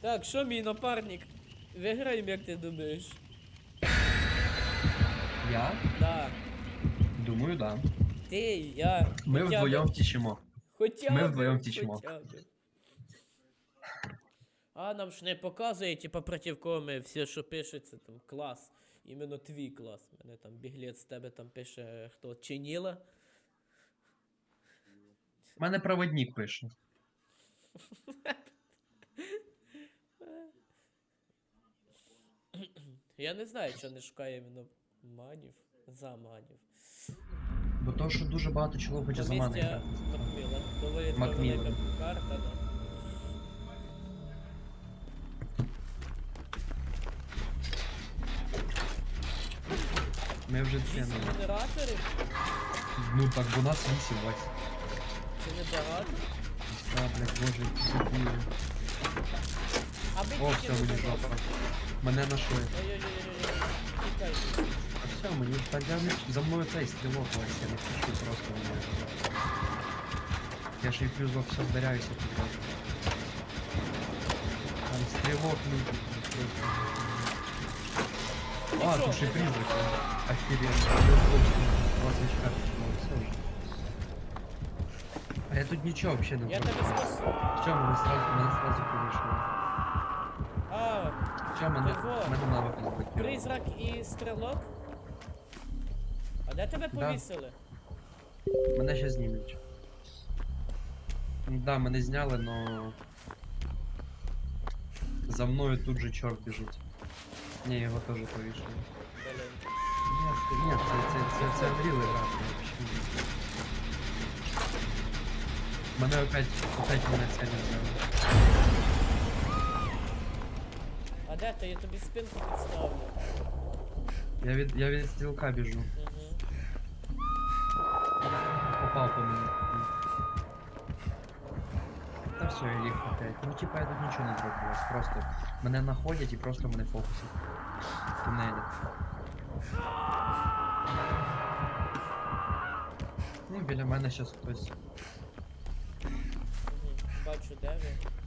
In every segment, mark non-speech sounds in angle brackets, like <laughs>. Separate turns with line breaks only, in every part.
Так, що мій напарник? Виграємо, як ти думаєш?
Я?
Да.
Думаю, да.
Ти, я.
Ми
хоча б-
вдвоєм втічемо.
Хоча
ми
б,
вдвоєм втічемо.
б. А нам ж не показує, типа проти кого ми все, що пишеться, там клас. Іменно твій клас. Мене там біглець з тебе там пише хто чиніла.
У мене проводник пише. <laughs>
Я не знаю, що не шукає іменно манів. За манів.
Бо то, що дуже багато чоловік хоче за мене
Помістя
грати.
Макміла. Доволі така
Макміллан.
велика карта, да.
Ми вже
Вісім генераторів?
Ну так, бо нас вісім Вась.
Це не багато.
А, блядь, боже, які дебіли.
А ми
О,
тільки
все,
не
мені жопа. Мене нашли.
Ой-ой-ой-ой. Тікай.
А все, мені ж так я не... За мною цей стрілок Вась, я не хочу просто мене. Я ж і плюс во все вдаряюся тут. так. Там стрілок, ну, просто... А,
Нічого,
тут ще й
не
призрак. Охеренно. 24 все вже. А я тут нічого вообще не
Я
зробив.
тебе спасу.
Все, мене сразу, мене сразу повішали.
А,
Все, мене,
Ти
мене навик не закрив.
призрак і стрілок? А де тебе повісили?
Мене ще знімуть. Да, мене зняли, но... За мною тут же чорт біжить. Ні, його теж повішали.
Блін.
Ні, це, ні, це, це, це, це вообще. Мене опять, опять мене це не взяли.
Де ти? Я тобі спинку підставлю.
Я від, я від стрілка біжу.
Угу.
Попав по мені. Та все, я ліг опять. Ну типа я тут нічого не зробив. Просто мене знаходять і просто мене фокусять. Тунелі. Ну, біля мене зараз хтось.
Бачу, де ви.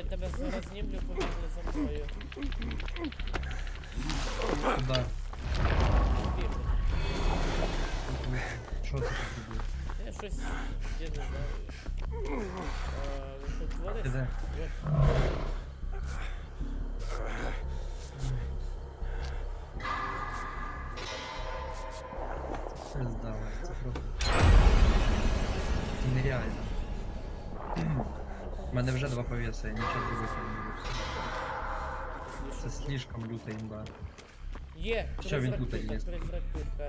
Я тебе зараз знімлю, побігли за мною.
Куда?
Бігли.
Що це таке буде?
Я щось, я не знаю. Ви тут
Ти
твориться?
де? Це здавай, це просто. Нереально. У мене вже два повеса, я нічого зробити не можу. Це слишком люта імба.
Є!
Що він тут є?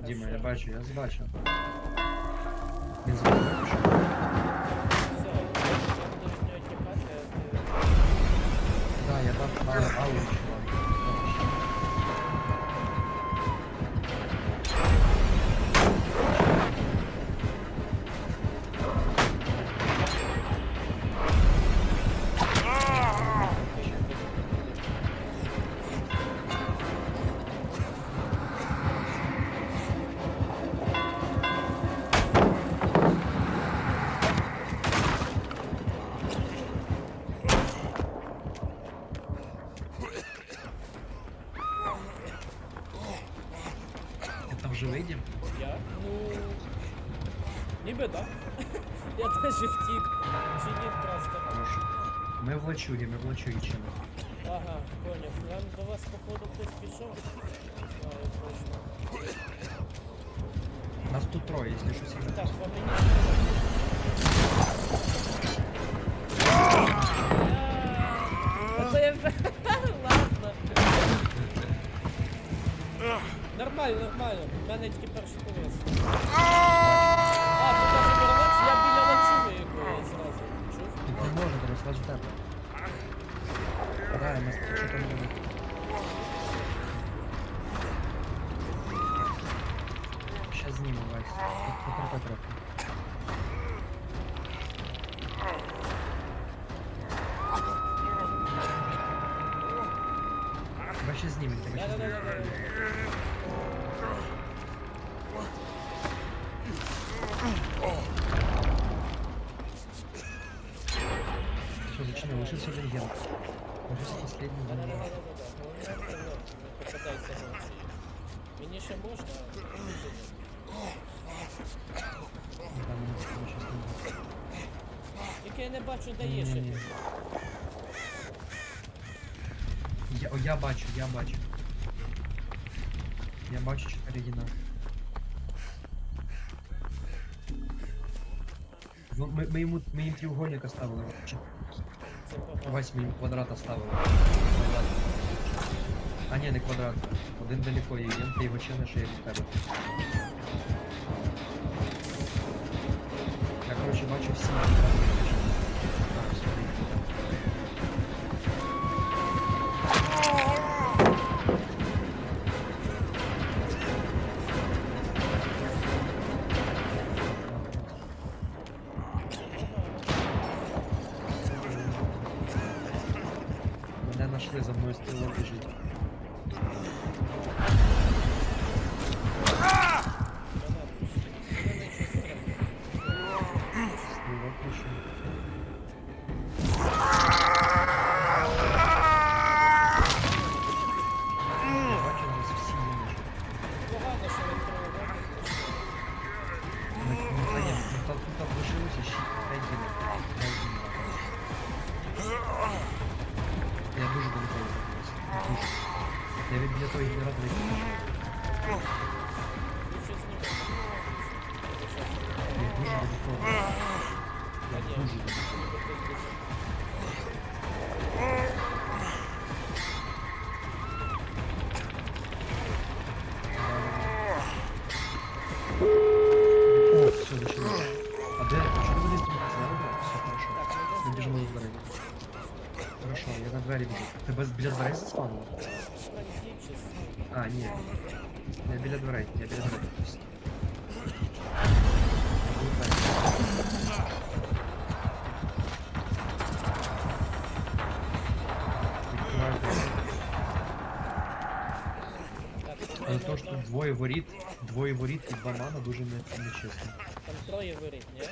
Діма, я бачу, я збачу. Він з Да, я Все,
я
Ми в.
Ага, поняв. Нам до вас походу хтось пішов. Знаю точно.
Нас тут троє, якщо щось є.
Так, по мені. Я. <laughs> Ладно. Нормально, нормально. У мене тільки перший повес. А, тут даже переводці, я біля ланцюги якої зразу. Чув?
Тут не може, зараз тебе. стараемся, что-то много. Сейчас сниму, Вайс. Попробуй, попробуй. вообще снимет,
так
вообще снимет. Все, начинаю, лучше все легенды.
Кажись, последний день. Покатайся, Олексій. Мені ще можна?
Там у нас там щось не буде.
Тільки я не бачу, де є ще.
Я, я бачу, я бачу. Я бачу чотири гіна. Вон, Ми, ми, йому, ми їм треугольника ставили. 8 квадрата ставили. А не, не квадрат. Один далеко є, ти його ще не шиє від тебе. Я коротше бачу всі. Я від для того А, ні. Я біля дверей, я біля дверей. Але то, що тут двоє воріт, двоє воріт і два мана дуже не- нечесно.
Там троє вирить, ні?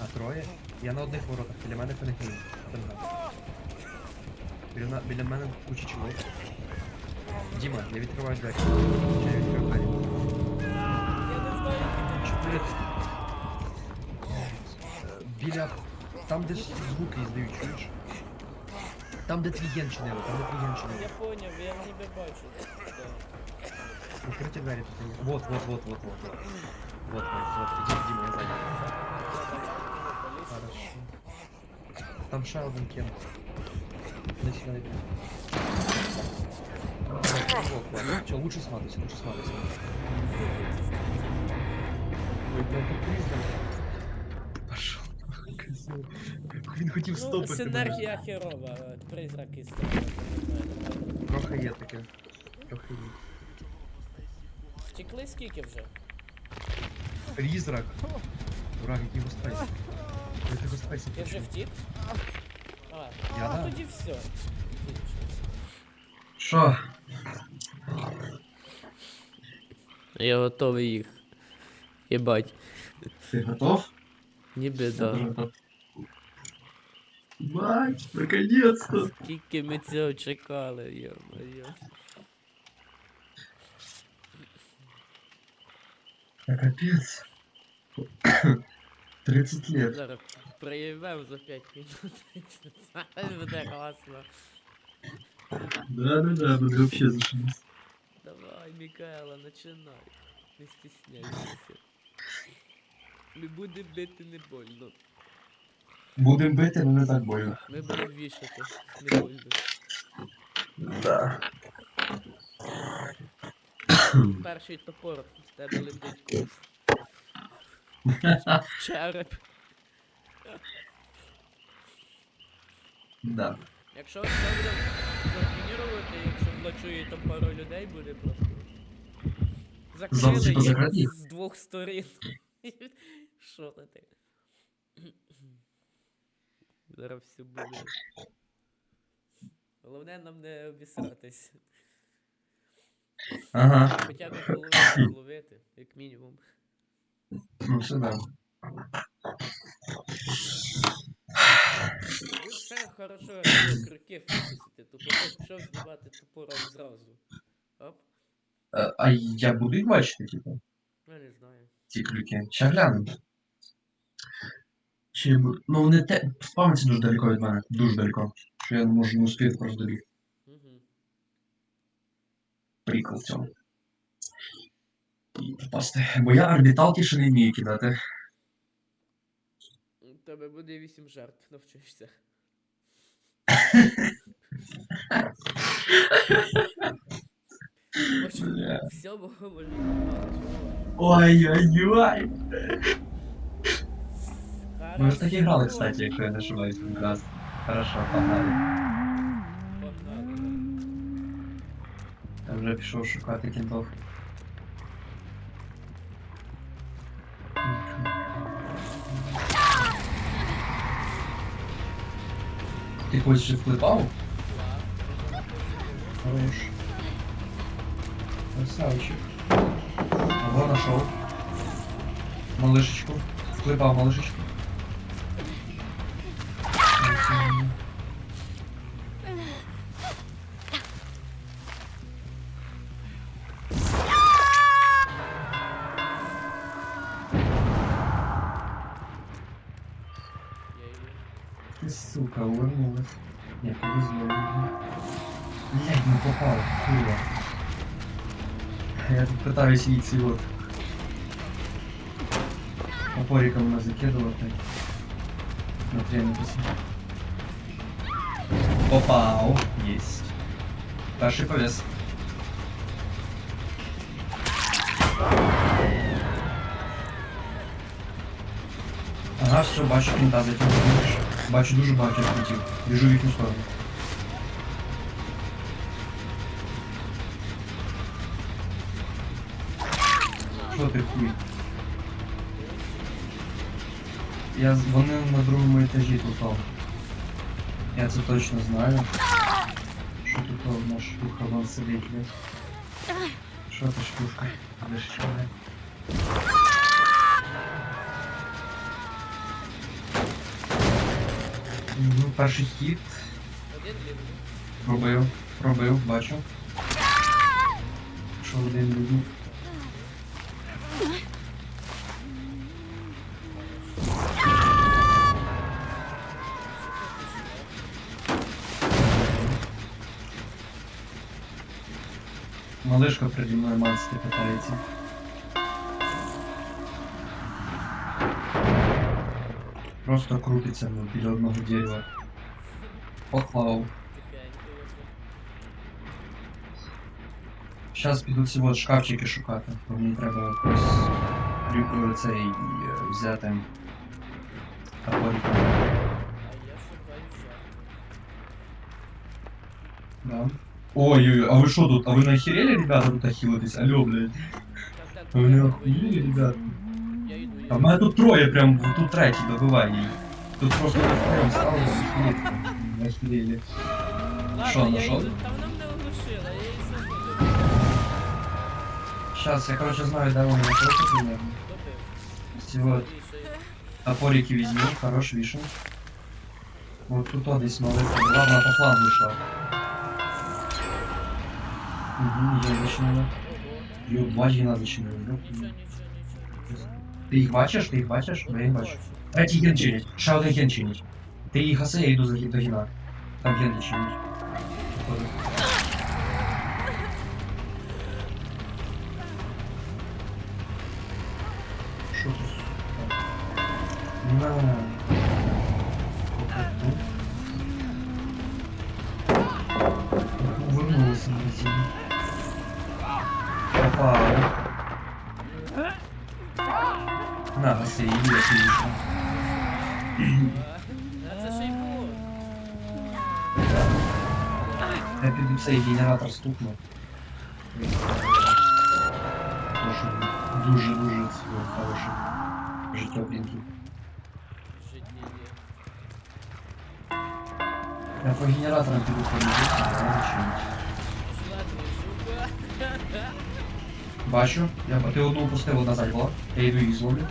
А троє? Я на одних воротах, біля мене фенехлін. Біля, на- біля мене куча чоловік. Діма, я відкриваю двері. Я відкрив двері.
Я не знаю, які тут
Чотири. Е, Біля. Там, де звуки іздають, чуєш? Там, де твій ген чинили, там, де твій ген чинили.
Я поняв, я ніби бачу. Да.
Відкриті двері тут є. Вот, вот, вот, вот, вот. Вот, вот, вот, Діма, Діма, я зайду. Хорошо. Там ще один кен. Не сюди йде. Все, лучше сматывайся, лучше сматывайся. Ой, бля, как признак. Пошел. козел. Він хотів
Ну,
стопити. мене.
синергія херова, а призраки стоять.
Трохи є таке. Трохи є.
Втекли скільки вже?
Призрак. Враг, який гостайся. Я ти гостайся.
Ти вже втік? А,
Я
а
да.
тоді все.
Що?
Я готовий їх. Єбать.
Ты готов?
Ніби да.
Мать, наконец-то!
Скільки ми цього чекали, йо-моє.
А капец. 30 лет.
Зараз проїбемо за 5 минут. <laughs> Це буде класно.
Да-да-да, мы вообще зашлись.
Давай, Микаела, начинай. Не стесняйся. Ми будемо бити не больно.
Будем бити, но не так больно.
Ми будемо вішати. Не больно.
Да.
Перший топор з тебе летить куф. Череп.
Да.
Якщо це буде координувати, якщо влачує там пару людей, буде просто.
Зал,
Закрили їх з двох сторін. <laughs> Що ти? <clears throat> Зараз все буде. Головне нам не обісратись.
Ага.
Хоча б половину зловити, як мінімум.
Ну все да.
Все хорошо було крюки фокусити, тупо пішов знімати топором зразу. Оп,
А, а я буду їх бачити, типу,
я не знаю.
ці крюки. Ще гляну. Чи я буду... Ну вони те... спавняться дуже далеко від мене. Дуже далеко. Що я можу не успіти просто добіг.
Угу.
Прикол в цьому. І попасти. Бо я орбіталки ще не вмію кидати.
У тебе буде 8 жертв, навчишся. Бачу,
Бля.
всього можна попасти.
Ой-ой-ой. Ми
Хорошо.
ж так і грали, кстати, якщо я не ошибаюсь, один раз. Хорошо, погнали.
Погнали.
Я вже пішов шукати кінтов. Ти хочеш ще впливав? Хорош. Красавчик. Ого, нашел. Малышечку. Вклепав малышечку.
Я
тут пытаюсь яйцы вот. Опориком нас закидывал так. На три написано. Попал. Есть. Перший повес. Ага, все, бачу кінта за тим. Бачу дуже багато кінтів. Біжу в їхню сторону. Хуй? Я, вони на другому етажі тут. Я це точно знаю. Що тут наш вихован сидить, блядь? Що ти штушка? Де ж чоловік? Ну, перший хід. Пробив, пробив, бачу. Що один людник. Малишка переді мною мацьки питається. Просто крутиться ну, біля одного дерева. Поклав.
Тихенько оце.
Зараз піду ці от шкафчики шукати, бо мені треба якось крю- цей е, взяти топорик.
А я шукаю жертву.
Да. Ой-ой, а ви що тут? А ви не охерели, ребята, тут охилитесь? Алло, блядь.
Так, так,
А ви не
я
охуели,
йду.
ребята?
Я йду,
А
я
в мене тут троє прям, в- тут третій, добивай її. Тут просто прям стало, охуєть. Охерели.
Ладно,
Що,
я
нашов?
йду. Там нам не оглушила, я її забуду.
Сейчас, я короче знаю, де вони напротив примерно.
Добив.
Ці от
Вішаю.
топорики візьми, хорош вішен. Вот тут о, десь маленька. Ладно, по флангу йшла. Угу, є зачинено.
Ого.
Йо, два гіна зачинили. Ти їх бачиш? Ти їх бачиш? Я їх бачу. Третій ген чинить. Ще один ген чинить. Ти їх гаси, я йду за до гіна. Там ген не чинить. Що тут? На. Я піду цей генератор стукнув. Дуже, дуже, дуже свій хороший. Життєвленький. Я по генераторам піду але не чинить. Бачу, я ти одну опустив, одна ззаді була. Я йду її зловлю.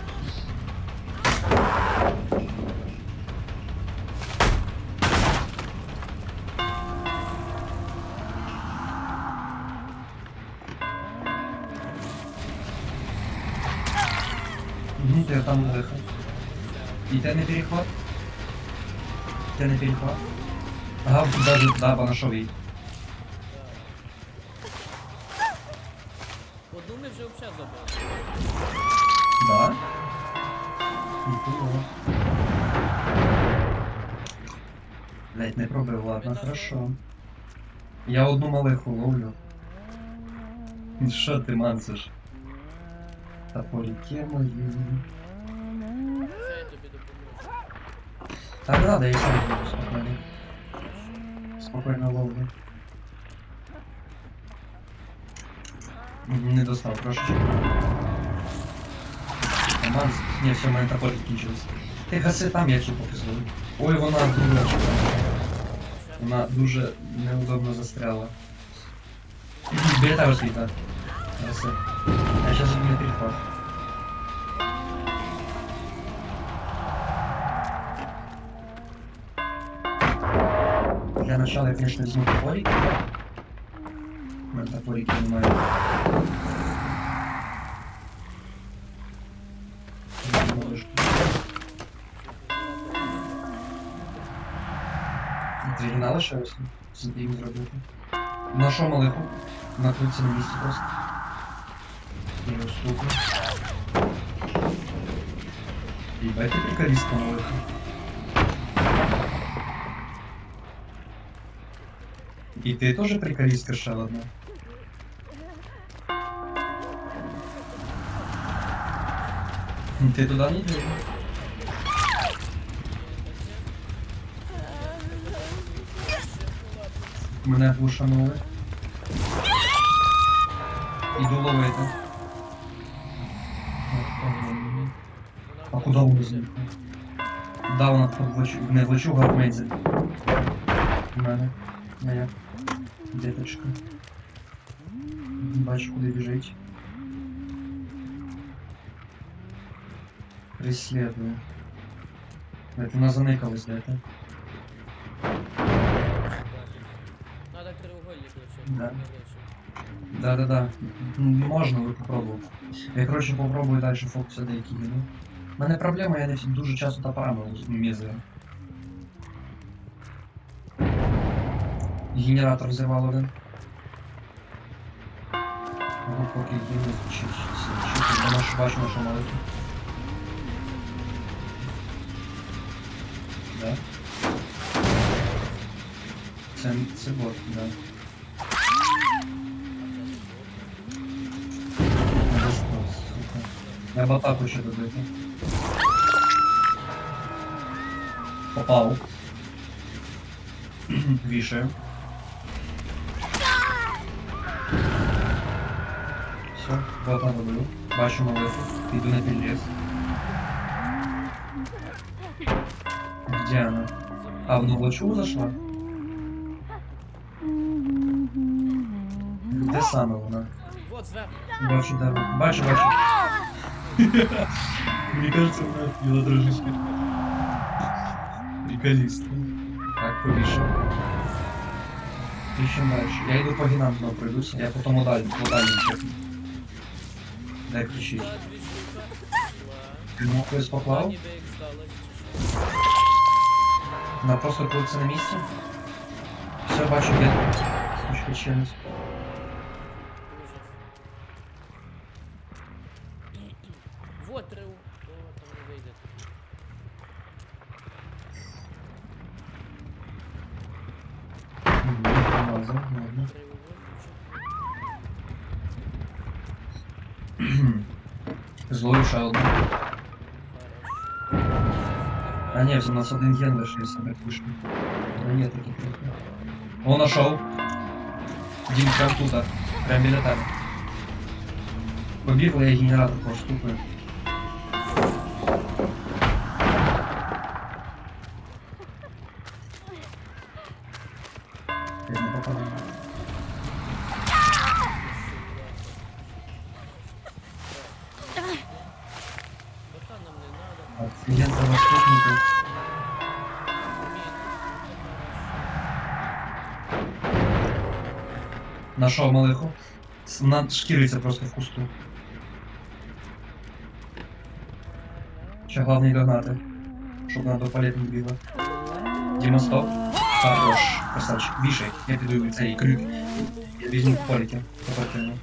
І ти не перехват? Ти не перехват? Ага, даже, да, нашов її.
Одну ми вже взагалі забрали.
Да? Нихуя. Блять, не пробив, ладно, хорошо. Я одну малиху ловлю. Що ти мансиш? Топоріки мої.
Це я тобі допоможу.
Так, да, да, я сам буду спокійно. Спокійно ловлю. Мгм, Не достав трошечки. Манс. Ні, все, в мене топорик кінчився. Ти гаси там, я чіпу писую. Ой, вона дуже. Вона дуже неудобно застряла. Біля тебе світа. Гаси. Я сейчас не перехват. Для начала я, конечно, возьму топорик. У мене топорики немає. Лишилося? Собі їм зробити. Нашов малиху. На місці просто. І його стукну. Їбать, ти приколістка малиха. І ти теж приколістка ще одна. Ти туди не йдеш? Мене глушанули. Іду ловити. А куди вони з'їхали? Да, вона тут влачу, не влачу гармейдзе. У мене. Моя. Діточка. Бачу, куди біжить. Преследую. Это вона заникалась, де ти?
Надо треугольник лише.
Да.
не лише.
Да-да-да. М, Можна ви попробувати. Я, коротше, попробую далі фокуси деякі ну. У мене проблема, я не всі- дуже часто топорами мізую. Генератор взірвав один. Ну, поки гіну чи ти наш бачимо, що маленький. Да? Це, це бот, да. Я в атаку ще добити. Попав. <clears throat> Вішаю. Все, в атаку добив. Бачу малиху. Іду на підліз. Где она? А, в новочу зашла? Де саме вона? Бачу, да. Бачу, бачу. <laughs> Мне кажется, она отпила трошечки. Приколист. Так, повішав. Ти ще дальше. Я йду по гінантно пройдуся, я потім удалю, удалю
Ніби як Ну, чи попал?
Она просто крутится на месте. Все, бачу, є. Сучка челюсть.
Ужас. Вот треу. О, там не вийде.
Мгм, промазав, ладно.
Треугольничок.
Злою ще одну.
Хорош.
Ні, у нас один ген лишився, вийшло. Ну є такі трохи. О, нашов. Дім, прям тут, прям біля тебе. Побігли, я генератор поштукаю. Нашов малиху. С- шкіриться просто в кусту. Ще головне догнати. Щоб вона до палет не бігла. Діма, стоп. Хорош, красавчик. Вішай, я піду цей крюк. Я візьму по паліті. Оперативно.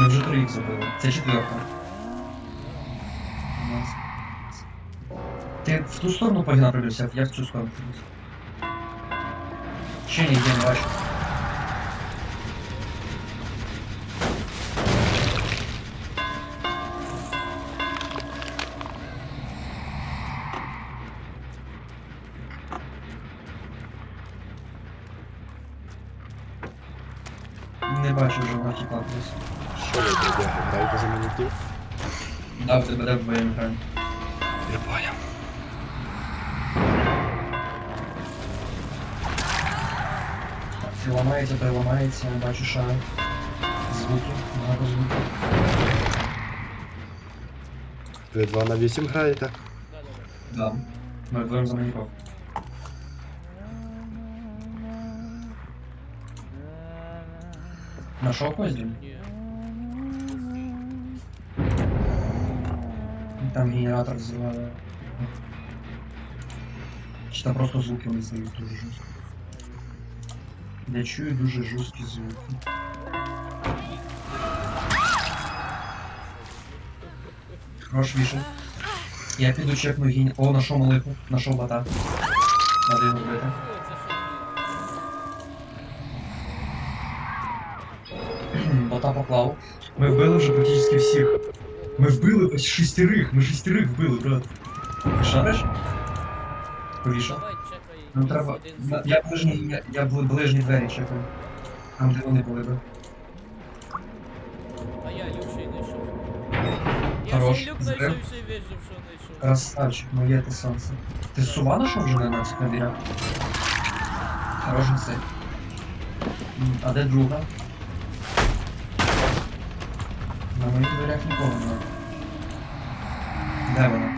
Ми вже троїх забили. Це четверка. У. Ти в ту сторону погнав я в цю сторону прибився. Ще ні, Це ламається, то й ламається, я бачу шар. Звуки, багато звуків.
Ви 2 на 8 граєте?
Да-да-да.
Да. Ми вдвоєм за маніков. Нашов когось, Дім?
Ні.
Там генератор взриває. Чи там просто звуки вони здають дуже жорстко. Я чую дуже жорсткі звуки. Хорош вішай. Я піду чекну гінь. О, нашов малиху, нашов бата. Надо його вбити. <clears throat> Бота поклав. Ми вбили вже практично всіх. Ми вбили шестерих, ми шестерих вбили, брат. Шариш? Повішав. Нам треба. Я, я ближні, я, я бли- ближні двері чекаю. Там, де вони були би.
А я люк ще й знайшов. Я
Хорош.
ще й люк знайшов, ще й вижив, що знайшов.
Красавчик, моє ти сонце. Ти сува нашов вже на цих двірях? Хороший цей. А де друга? На моїх дверях нікого немає. Де вона?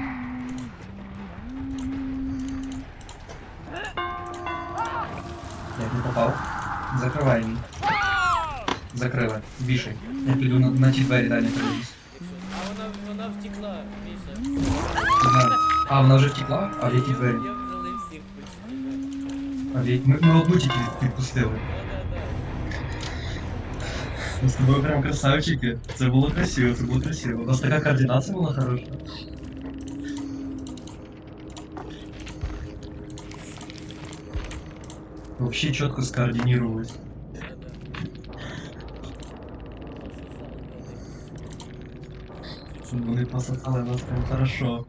Як не попав? Закривай її. Закрили. Більше. Я піду на, на ті двері далі подивлюсь.
А вона, вона втекла, Міша.
Ага. А, вона вже втекла? А в які двері?
Я взяли всіх почти.
А в які- Ми, ми одну тільки відпустили.
Да-да-да.
Ми з тобою прям красавчики. Це було красиво, це було красиво. У нас така координація була хороша. Вообще четко скоординировалось. Вони пососали нас прям хорошо.